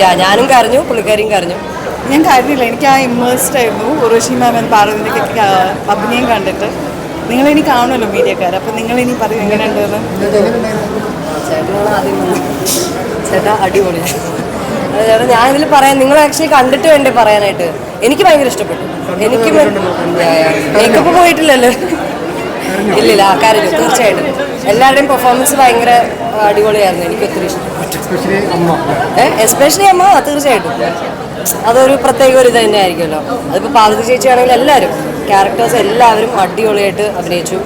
യാ ഞാനും കരഞ്ഞു പുള്ളിക്കാരിയും കരഞ്ഞു. ഞാൻ കരുതില്ല എനിക്ക് ആ ഇമ്മേഴ്സ്ഡ് ആയിരുന്നു. ഉറവശി മാം എന്ന് പാർവതിന്റെയൊക്കെ അഭിനയം കണ്ടിട്ട്. നിങ്ങളിനി കാണുമല്ലോ മീഡിയക്കാർ അപ്പം നിങ്ങളിനി പറയും എങ്ങനെയുണ്ടെന്ന് ചേട്ടാ അടിപൊളിയാണ് ചേട്ടാ ഞാൻ ഇതിൽ പറയാം നിങ്ങൾ ആക്ച്വലി കണ്ടിട്ട് വേണ്ടേ പറയാനായിട്ട് എനിക്ക് ഭയങ്കര ഇഷ്ടപ്പെട്ടു. എനിക്ക് മേക്കപ്പ് പോയിട്ടില്ലല്ലോ. ഇല്ലില്ല ആൾക്കാരില്ല തീർച്ചയായിട്ടും. എല്ലാവരുടെയും പെർഫോമൻസ് ഭയങ്കര അടിപൊളിയായിരുന്നു. എനിക്ക് ഒത്തിരി ഇഷ്ടം. എസ്പെഷ്യലി അമ്മ. തീർച്ചയായിട്ടും. അതൊരു പ്രത്യേക ഒരു ഇത് തന്നെ ആയിരിക്കുമല്ലോ അതിപ്പോൾ പാർവതി ചേച്ചി ആണെങ്കിൽ എല്ലാവരും ക്യാരക്ടേഴ്സ് എല്ലാവരും അടിപൊളിയായിട്ട് അഭിനയിച്ചു.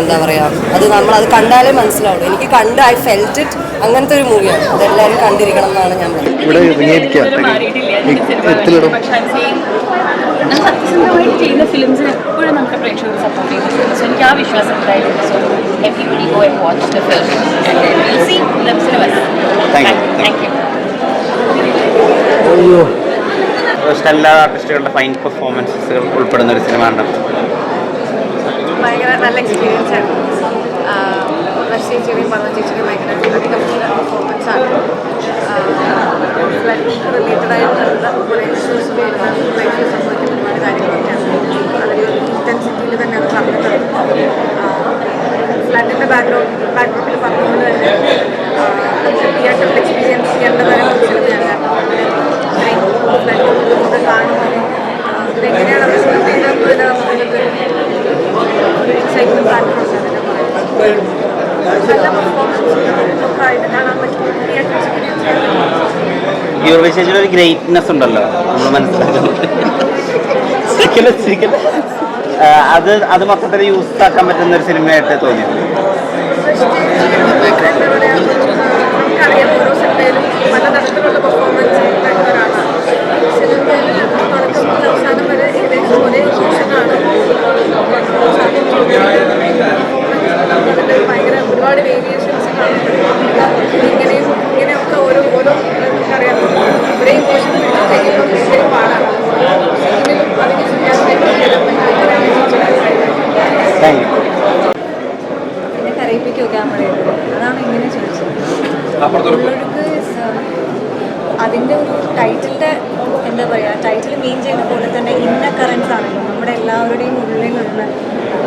എന്താ പറയുക അത് നമ്മൾ അത് കണ്ടാലേ മനസ്സിലാവുള്ളൂ. എനിക്ക് കണ്ട് ഐ ഫെൽറ്റ് ഇറ്റ് അങ്ങനത്തെ ഒരു മൂവിയാണ് അതെല്ലാവരും കണ്ടിരിക്കണം എന്നാണ് ഞാൻ പറയുന്നത്. പ്രേക്ഷകർ സപ്പോർട്ട് ചെയ്യുന്നുണ്ട് സോ എനിക്ക് ആ വിശ്വാസം ഉണ്ടായിരുന്നു so everybody go and watch the film will see Thank you. Thank you എല്ലാ ആർട്ടിസ്റ്റുകളുടെ ഫൈൻ പെർഫോമൻസുകൾ ഉൾപ്പെടുന്ന ഒരു സിനിമ ഉണ്ട് ഭയങ്കര നല്ല എക്സ്പീരിയൻസ് ആയിരുന്നു റഷ് ചേച്ചിയുടെയും പറഞ്ഞ ചേച്ചിയുടെയും ഫ്ലഡിന്റെ ബാക്ക്ഗ്രൗണ്ട് ബാക്ക്ഗ്രൗണ്ടിൽ പറഞ്ഞുകൊണ്ട് തന്നെ തിയേറ്ററിൽ എക്സ്പീരിയൻസ് നമുക്ക് ഇതെങ്ങനെയാണ് അവർ ശ്രദ്ധിക്കുന്നത് നമുക്ക് ഒരു ഒരു ഗ്രേറ്റ്നെസ് ഉണ്ടല്ലോ നമ്മൾ മനസ്സിലാക്കുന്നത്. അത് അത് മൊത്തത്തിൽ യൂസ് ആക്കാൻ പറ്റുന്ന ഒരു സിനിമയായിട്ട് തോന്നിയത് എന്താ പറയാ നമുക്കറിയാം ഓരോ സിനിമയിലും പലതരത്തിലുള്ള പെർഫോമൻസ് അതിന്റെ ഒരു ടൈറ്റിലിന്റെ എന്താ പറയുക ടൈറ്റിൽ മീൻ ചെയ്യുന്ന പോലെ തന്നെ ഇന്ന കറൻസ് ആണല്ലോ നമ്മുടെ എല്ലാവരുടെയും ഉള്ളിലുള്ള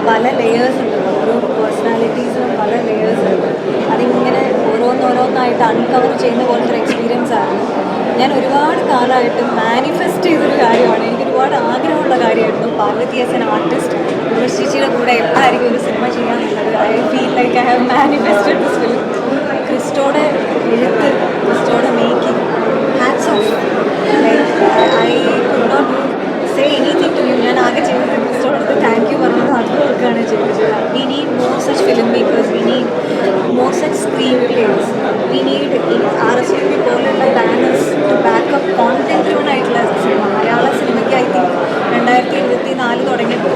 പല ലെയേഴ്സ് ഉണ്ട്. ഓരോ പേഴ്സണാലിറ്റീസിനും പല ലെയേഴ്സ് ഉണ്ട്. അതിങ്ങനെ ഓരോന്നോരോന്നായിട്ട് അൺകവർ ചെയ്യുന്ന പോലത്തെ ഒരു എക്സ്പീരിയൻസ് ആയിരുന്നു ഞാൻ ഒരുപാട് കാലമായിട്ട് മാനിഫെസ്റ്റ് ചെയ്തൊരു കാര്യമാണ്. എനിക്ക് ഒരുപാട് ആഗ്രഹമുള്ള കാര്യമായിരുന്നു. പാർവതി ആസ് എൻ ആർട്ടിസ്റ്റ് ഉർവശിച്ചിയുടെ കൂടെ എപ്പോഴായിരിക്കും ഒരു സിനിമ ചെയ്യാന്നുള്ളത്. I feel like I have manifested this film ക്രിസ്റ്റോടെ എഴുത്ത് ക്രിസ്റ്റോടെ making hats off I could not say anything to you ഞാൻ ആകെ ചെയ്തത് ക്രിസ്റ്റോടെ അടുത്ത് താങ്ക് യു പറഞ്ഞത് അത് കൊടുക്കുകയാണ് need more such filmmakers, we need more such screenplays, we need R S U പോലുള്ള banners to back up content ആയിട്ടുള്ള cinema മലയാള സിനിമയ്ക്ക് ഐ തിങ്ക് രണ്ടായിരത്തി ഇരുപത്തി നാല് തുടങ്ങിയപ്പോൾ